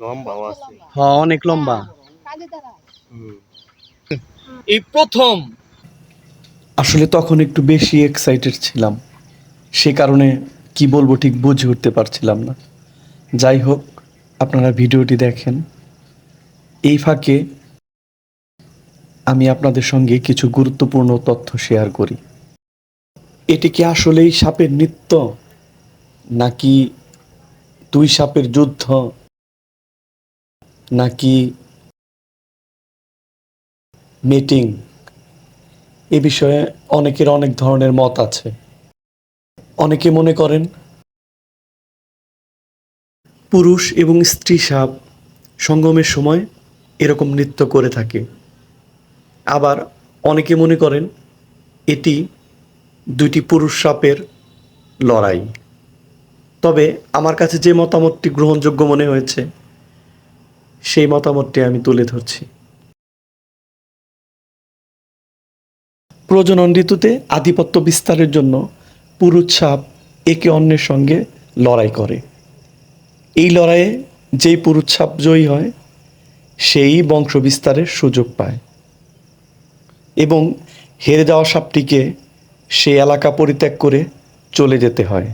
লম্বাও আছে। হ্যাঁ অনেক লম্বা। এই প্রথম। আসলে তখন একটু বেশি এক্সাইটেড ছিলাম। সে কারণে কি বলব ঠিক বুঝে উঠতে পারছিলাম না। যাই হোক আপনারা ভিডিওটি দেখেন। এই ফাঁকে আমি আপনাদের সঙ্গে কিছু গুরুত্বপূর্ণ তথ্য শেয়ার করি। এটি কি আসলেই সাপের নৃত্য? নাকি দুই সাপের যুদ্ধ? নাকি মিটিং এ বিষয়ে অনেকের অনেক ধরনের মত আছে। অনেকে মনে করেন, পুরুষ এবং স্ত্রী সাপ সঙ্গমের সময় এরকম নৃত্য করে থাকে। আবার অনেকে মনে করেন, এটি দুইটি পুরুষ সাপের লড়াই। তবে আমার কাছে যে মতামতটি গ্রহণযোগ্য মনে হয়েছে সেই মতামতটি আমি তুলে ধরছি। প্রজনন ঋতুতে আধিপত্য বিস্তারের জন্য পুরুষ সাপ একে অন্যের সঙ্গে লড়াই করে। এই লড়াইয়ে যেই পুরুষ সাপ জয়ী হয়, সেই বংশ বিস্তারের সুযোগ পায়। এবং হেরে যাওয়া সাপটিকে সেই এলাকা পরিত্যাগ করে চলে যেতে হয়।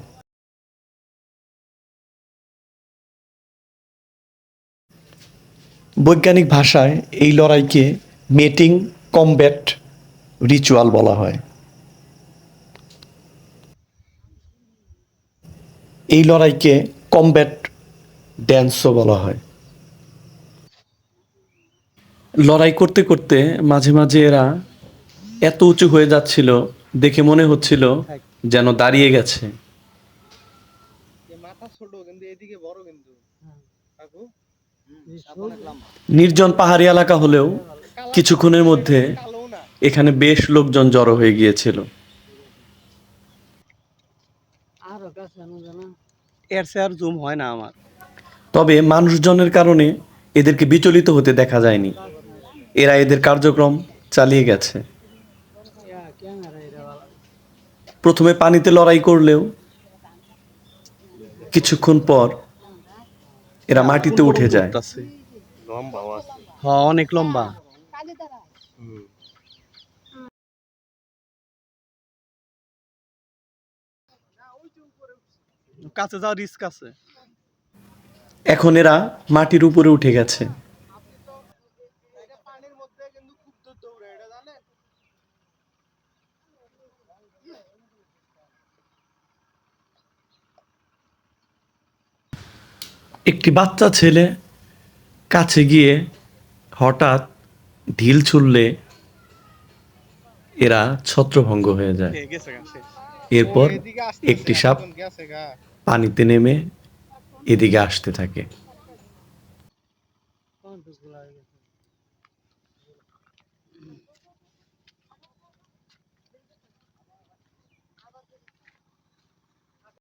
বৈজ্ঞানিক ভাষায় এই লড়াইকে মেটিং কমব্যাট রিচুয়াল বলা হয়। এই লড়াইকে কমব্যাট ড্যান্সও বলা হয়। লড়াই করতে করতে মাঝে মাঝে এরা এত উঁচু হয়ে যাচ্ছিল দেখে মনে হচ্ছিল যেন দাঁড়িয়ে গেছে। মাথা ছোট কিন্তু এদিকে বড় কিন্তু। কাকু? নির্জন পাহাড়ি এলাকা হলেও কিছুক্ষণের মধ্যে এখানে বেশ লোকজন জড়ো হয়ে গিয়েছিল। এর জুম হয় না আমার। তবে মানুষজনের কারণে এদেরকে বিচলিত হতে দেখা যায়নি। এরা এদের কার্যক্রম চালিয়ে গেছে। প্রথমে পানিতে লড়াই করলেও কিছুক্ষণ পর এরা মাটিতে উঠে যায়। লম্বাও আছে। হ্যাঁ অনেক লম্বা। কাছে যাওয়ার রিস্ক আছে। এখন এরা মাটির উপরে উঠে গেছে। একটি বাচ্চা ছেলে কাছে গিয়ে হঠাৎ ঢিল ছুড়লে এরা ছত্রভঙ্গ হয়ে যায়। এরপর একটি সাপ পানিতে নেমে এদিকে আসতে থাকে।